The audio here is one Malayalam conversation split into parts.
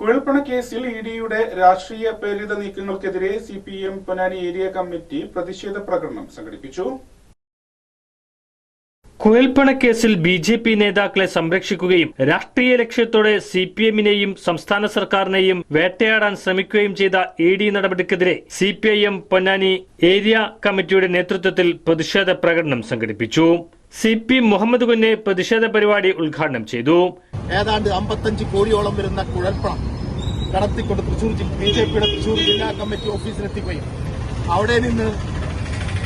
കുഴൽപ്പണ കേസിൽ ഇ ഡിയുടെ രാഷ്ട്രീയ പ്രേരിത നീക്കങ്ങൾക്കെതിരെ C P M Ponnani area committee പ്രതിഷേധ പ്രകടനം സംഘടിപ്പിച്ചു. കുഴൽപ്പണക്കേസിൽ ബി ജെ പി നേതാക്കളെ സംരക്ഷിക്കുകയും രാഷ്ട്രീയ ലക്ഷ്യത്തോടെ സി പി എമ്മിനെയും സംസ്ഥാന സർക്കാരിനെയും വേട്ടയാടാൻ ശ്രമിക്കുകയും ചെയ്ത ഇ ഡി നടപടിക്കെതിരെ C P I M Ponnani area കമ്മിറ്റിയുടെ നേതൃത്വത്തിൽ പ്രതിഷേധ പ്രകടനം സംഘടിപ്പിച്ചു. സി പി മുഹമ്മദ് കുഞ്ഞ് പ്രതിഷേധ പരിപാടി ഉദ്ഘാടനം ചെയ്തു. ഏതാണ്ട് അമ്പത്തഞ്ച് കോടിയോളം വരുന്ന കുഴൽപ്പണം കടത്തിക്കൊണ്ട് തൃശൂർ ബി ജെ പിയുടെ തൃശൂർ ജില്ലാ കമ്മിറ്റി ഓഫീസിലെത്തിക്കുകയും അവിടെ നിന്ന്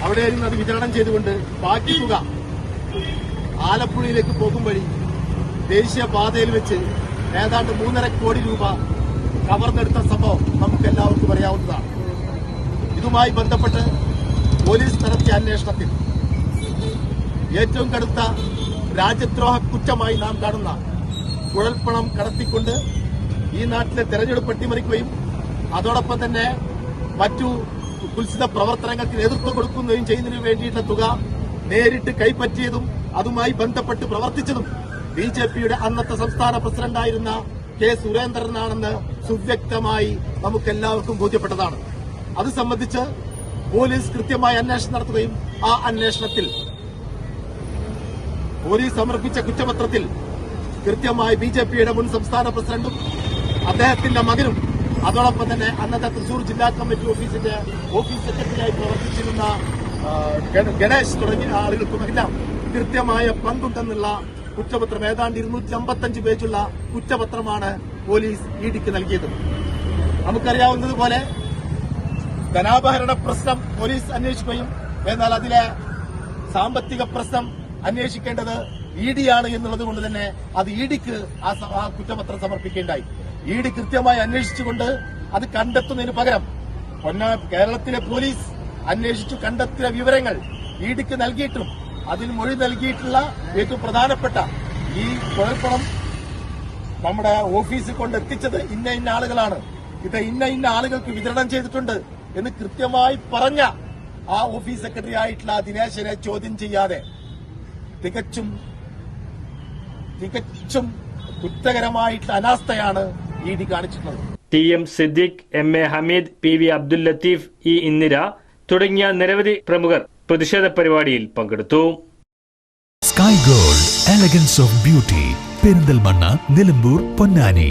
അവിടെ നിന്ന് അത് വിതരണം ചെയ്തുകൊണ്ട് ബാക്കി തുക ആലപ്പുഴയിലേക്ക് പോകും വഴി ദേശീയ പാതയിൽ വെച്ച് ഏതാണ്ട് മൂന്നര കോടി രൂപ കവർന്നെടുത്ത സംഭവം നമുക്ക് എല്ലാവർക്കും അറിയാവുന്നതാണ്. ഇതുമായി ബന്ധപ്പെട്ട് പോലീസ് നടത്തിയ അന്വേഷണത്തിൽ ഏറ്റവും കടുത്ത രാജ്യദ്രോഹ കുറ്റമായി നാം കാണുന്ന കുഴൽപ്പണം കടത്തിക്കൊണ്ട് ഈ നാട്ടിലെ തെരഞ്ഞെടുപ്പ് അട്ടിമറിക്കുകയും അതോടൊപ്പം തന്നെ മറ്റു കുൽസിത പ്രവർത്തനങ്ങൾക്ക് നേതൃത്വം കൊടുക്കുകയും ചെയ്യുന്നതിനു വേണ്ടിയിട്ടുള്ള തുക നേരിട്ട് കൈപ്പറ്റിയതും അതുമായി ബന്ധപ്പെട്ട് പ്രവർത്തിച്ചതും ബി ജെ പിയുടെ അന്നത്തെ സംസ്ഥാന പ്രസിഡന്റായിരുന്ന കെ സുരേന്ദ്രനാണെന്ന് സുവ്യക്തമായി നമുക്കെല്ലാവർക്കും ബോധ്യപ്പെട്ടതാണ്. അത് സംബന്ധിച്ച് പോലീസ് കൃത്യമായി അന്വേഷണം നടത്തുകയും ആ അന്വേഷണത്തിൽ പോലീസ് സമർപ്പിച്ച കുറ്റപത്രത്തിൽ കൃത്യമായി ബി മുൻ സംസ്ഥാന പ്രസിഡന്റും അദ്ദേഹത്തിന്റെ മകനും അതോടൊപ്പം തന്നെ അന്നത്തെ തൃശൂർ ജില്ലാ കമ്മിറ്റി ഓഫീസിന്റെ ഓഫീസ് സെക്രട്ടറിയായി പ്രവർത്തിച്ചിരുന്ന ഗണേശ് തുടങ്ങിയ ആളുകൾക്കുമെല്ലാം കൃത്യമായ പങ്കുണ്ടെന്നുള്ള കുറ്റപത്രം ഏതാണ്ട് ഇരുന്നൂറ്റി അമ്പത്തഞ്ച് പേജുള്ള കുറ്റപത്രമാണ് പോലീസ് ഇഡിക്ക് നൽകിയത്. നമുക്കറിയാവുന്നതുപോലെ ധനാപഹരണ പ്രശ്നം പോലീസ് അന്വേഷിക്കുകയും എന്നാൽ അതിലെ സാമ്പത്തിക പ്രശ്നം അന്വേഷിക്കേണ്ടത് ഇ ഡിയാണ് എന്നുള്ളത് കൊണ്ട് തന്നെ അത് ഇ ഡിക്ക് ആ കുറ്റപത്രം സമർപ്പിക്കേണ്ടായി. ഇ ഡി കൃത്യമായി അന്വേഷിച്ചുകൊണ്ട് അത് കണ്ടെത്തുന്നതിന് പകരം പൊന്നാ കേരളത്തിലെ പോലീസ് അന്വേഷിച്ചു കണ്ടെത്തിയ വിവരങ്ങൾ ഇ ഡിക്ക് നൽകിയിട്ടും അതിന് മൊഴി നൽകിയിട്ടുള്ള ഏറ്റവും പ്രധാനപ്പെട്ട ഈ കുഴൽപ്പണം നമ്മുടെ ഓഫീസിൽ കൊണ്ട് എത്തിച്ചത് ഇന്ന ഇന്ന ആളുകളാണ്. ഇത് ഇന്ന ഇന്ന ആളുകൾക്ക് വിതരണം ചെയ്തിട്ടുണ്ട് എന്ന് കൃത്യമായി പറഞ്ഞ ആ ഓഫീസ് സെക്രട്ടറി ആയിട്ടുള്ള ദിനേശനെ ചോദ്യം ചെയ്യാതെ തികച്ചും തികച്ചും കുറ്റകരമായിട്ടുള്ള അനാസ്ഥയാണ് ഡി കാണിച്ചിട്ടുള്ളത് T M Siddique M A Hameed P V Abdul Latheef E Indira തുടങ്ങിയ നിരവധി പ്രമുഖർ പ്രതിഷേധ പരിപാടിയിൽ പങ്കെടുത്തു. Sky gold elegance of beauty Perinthalmanna Nilambur Ponnani.